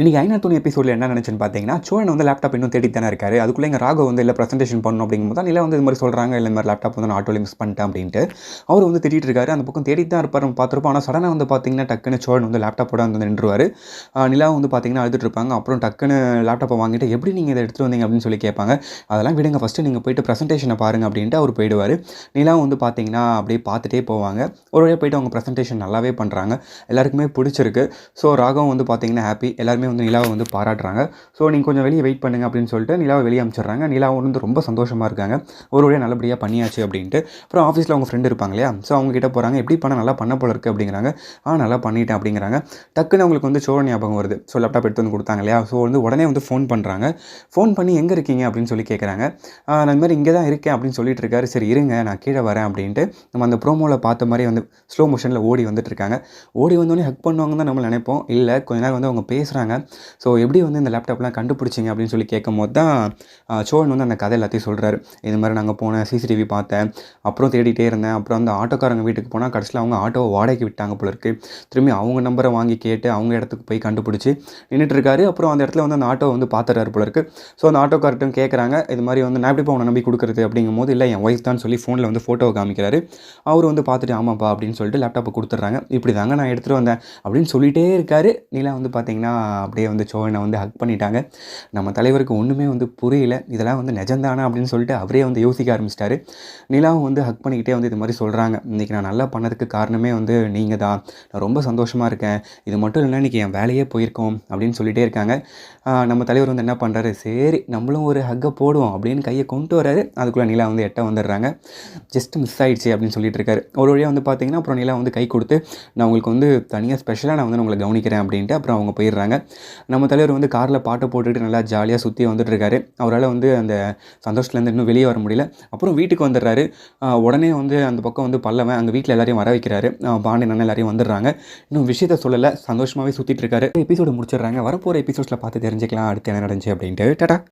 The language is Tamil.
இன்றைக்கி ஐநா துணி எபிசோடில் என்ன நினச்சுன்னு பார்த்தீங்கன்னா சோழன் வந்து லேப்டாப் இன்னும் தேடி தானே இருக்காரு. அதுக்குள்ளே எங்கள் ராகவ் வந்து இல்லை ப்ரெசன்டேஷன் பண்ணணும் அப்படிங்கும்போது தான் இல்லை வந்து இது மாதிரி சொல்கிறாங்க இல்லை மாதிரி லேப்டாப் வந்து நான் ஆட்டோவில் மிஸ் பண்ணிட்டேன் அப்படின்ட்டு. அவர் வந்து திட்டிட்டு இருக்காரு. அந்த பக்கம் தேடி தான் இருப்பார். பார்த்துருப்போம். ஆனால் சடனாக வந்து பார்த்தீங்கன்னா டக்குன்னு சோழன் வந்து லேப்டாப்போட வந்து நின்றுவார். நிலா வந்து பார்த்தீங்கன்னா அழுதுட்டு இருப்பாங்க. அப்புறம் டக்குன்னு லேப்டாப்பை வாங்கிட்டு எப்படி நீங்கள் இதை எடுத்துகிட்டு வந்தீங்க? அப்படின்னு சொல்லி கேட்பாங்க. அதெல்லாம் விடுங்க. ஃபஸ்ட்டு நீங்கள் போயிட்டு ப்ரெசன்டேஷனை பாருங்க அப்படின்ட்டு அவர் போயிடுவார். நிலா வந்து பார்த்தீங்கன்னா அப்படியே பார்த்துட்டே போவாங்க. ஒரு வழியாக போயிட்டு அவங்க ப்ரெசன்டேஷன் நல்லாவே பண்ணுறாங்க எல்லாருக்குமே பிடிச்சிருக்கு. ஸோ ராகம் வந்து பார்த்தீங்கன்னா ஹாப்பி எல்லாருமே வந்து நிலாவை வந்து பாராட்டுறாங்க. ஸோ நீங்கள் கொஞ்சம் வெளியே வெயிட் பண்ணுங்க அப்படின்னு சொல்லிட்டு நிலாவை வெளியே அனுப்பிச்சிடுறாங்க நிலாவும் வந்து ரொம்ப சந்தோஷமாக இருக்காங்க. ஒரு வழியாக நல்லபடியாக பண்ணியாச்சு அப்படின்ட்டு. அப்புறம் ஆஃபீஸில் அவங்க ஃப்ரெண்டு இருப்பாங்க இல்லையா? ஸோ அவங்க கிட்ட போகிறாங்க எப்படி பண்ண? நல்லா பண்ண போல இருக்குது அப்படிங்கிறாங்க. ஆ நல்லா பண்ணிட்டேன் அப்படிங்கிறாங்க. டக்குன்னு அவங்களுக்கு வந்து சோழ ஞாபகம் வருது. ஸோ லேப்டாப் எடுத்து வந்து கொடுத்தாங்க இல்லையா? ஸோ வந்து உடனே வந்து ஃபோன் பண்ணுறாங்க ஃபோன் பண்ணி எங்கே இருக்கீங்க? அப்படின்னு சொல்லி கேட்குறாங்க நான் இந்த மாதிரி இங்கே தான் இருக்கேன் அப்படின்னு சொல்லிட்டு இருக்காரு. சரி இருங்க. நான் கீழே வரேன் அப்படின்ட்டு நம்ம அந்த ப்ரோமோவில் பார்த்த மாதிரி வந்து ஸ்லோ மோஷனில் ஓடி வந்துட்டு இருக்காங்க. ஓடி வந்தோடனே ஹக் பண்ணுவாங்கன்னு தான் நம்ம நினைப்போம். இல்லை கொஞ்ச நேரம் வந்து அவங்க பேசுகிறாங்க ஸோ எப்படி வந்து இந்த லேப்டாப்லாம் கண்டுபிடிச்சிங்க அப்படின்னு சொல்லி கேட்கும் போது தான் சோழன் வந்து அந்த கதை எல்லாத்தையும் சொல்கிறாரு இது மாதிரி நாங்கள் போனேன் சிசிடிவி பார்த்தேன் அப்புறம் தேடிட்டே இருந்தேன். அப்புறம் அந்த ஆட்டோக்காரங்க வீட்டுக்கு போனால் கடைசியில் அவங்க ஆட்டோவை வாடகைக்கு விட்டாங்க போல இருக்கு. திரும்பி அவங்க நம்பரை வாங்கி கேட்டு அவங்க இடத்துக்கு போய் கண்டுபிடிச்சி நின்றுட்டு இருக்காரு. அப்புறம் அந்த இடத்துல வந்து அந்த ஆட்டோ வந்து பார்த்துறாரு போல இருக்கு. ஸோ அந்த ஆட்டோக்கார்ட்டும் கேட்குறாங்க இது மாதிரி வந்து நான் எப்படி உன்னை நம்பி கொடுக்குறது அப்படிங்கும் போது இல்லை என் ஒய்ஃப் தான் சொல்லி ஃபோனில் வந்து ஃபோட்டோவை காமிக்கிறாரு. அவர் வந்து பார்த்துட்டு ஆமாப்பா அப்படின்னு சொல்லிட்டு லேப்டாப்பை கொடுத்துட்றாங்க. இப்படி தாங்க நான் எடுத்துகிட்டு வந்தேன் அப்படின்னு சொல்லிட்டே இருக்காரு. நீலாம் வந்து பார்த்தீங்கன்னா அப்படியே வந்து சோழனை வந்து ஹக் பண்ணிட்டாங்க. நம்ம தலைவருக்கு ஒன்றுமே வந்து புரியல. இதெல்லாம் வந்து நிஜந்தானா அப்படின்னு சொல்லிட்டு அவரே வந்து யோசிக்க ஆரம்பிச்சிட்டாரு. நிலாவும் வந்து ஹக் பண்ணிக்கிட்டே வந்து இது மாதிரி சொல்கிறாங்க இன்றைக்கி நான் நல்லா பண்ணதுக்கு காரணமே வந்து நீங்கள் தான் நான் ரொம்ப சந்தோஷமாக இருக்கேன். இது மட்டும் இல்லை இன்றைக்கி என் வேலையே போயிருக்கோம். அப்படின்னு சொல்லிட்டே இருக்காங்க. நம்ம தலைவர் வந்து என்ன பண்ணுறாரு சரி நம்மளும் ஒரு ஹக்கை போடுவோம். அப்படின்னு கையை கொண்டு வராரு. அதுக்குள்ளே நிலா வந்து எட்ட வந்துடுறாங்க. ஜஸ்ட் மிஸ் ஆயிடுச்சு. அப்படின்னு சொல்லிட்டு இருக்காரு. ஒரு வழியாக வந்து பார்த்தீங்கன்னா அப்புறம் நிலா வந்து கை கொடுத்து நான் உங்களுக்கு வந்து தனியாக ஸ்பெஷலாக நான் வந்து உங்களை கவனிக்கிறேன் அப்படின்ட்டு அப்புறம் அவங்க போயிடுறாங்க. நம்ம தலைவர் வந்து காரில் பாட்டை போட்டுட்டு நல்லா ஜாலியாக சுற்றி வந்துட்டு இருக்காரு அவரால் வந்து அந்த சந்தோஷத்துலேருந்து இன்னும் வெளியே வர முடியல. அப்புறம் வீட்டுக்கு வந்துடுறாரு. உடனே வந்து அந்த பக்கம் வந்து பல்லவன் அங்கே வீட்டில் எல்லாரையும் வர வைக்கிறாரு. பாண்டியன் எல்லாரையும் வந்துடுறாங்க. இன்னும் விஷயத்த சொல்லலை. சந்தோஷமாகவே சுற்றிட்டு இருக்காரு எபிசோடு முடிச்சிடுறாங்க. வரப்போகிற எபிசோட்ஸில் பார்த்து தெரிஞ்சுக்கலாம். அடுத்து என்ன நடந்துச்சு அப்படின்ட்டு. டாடா!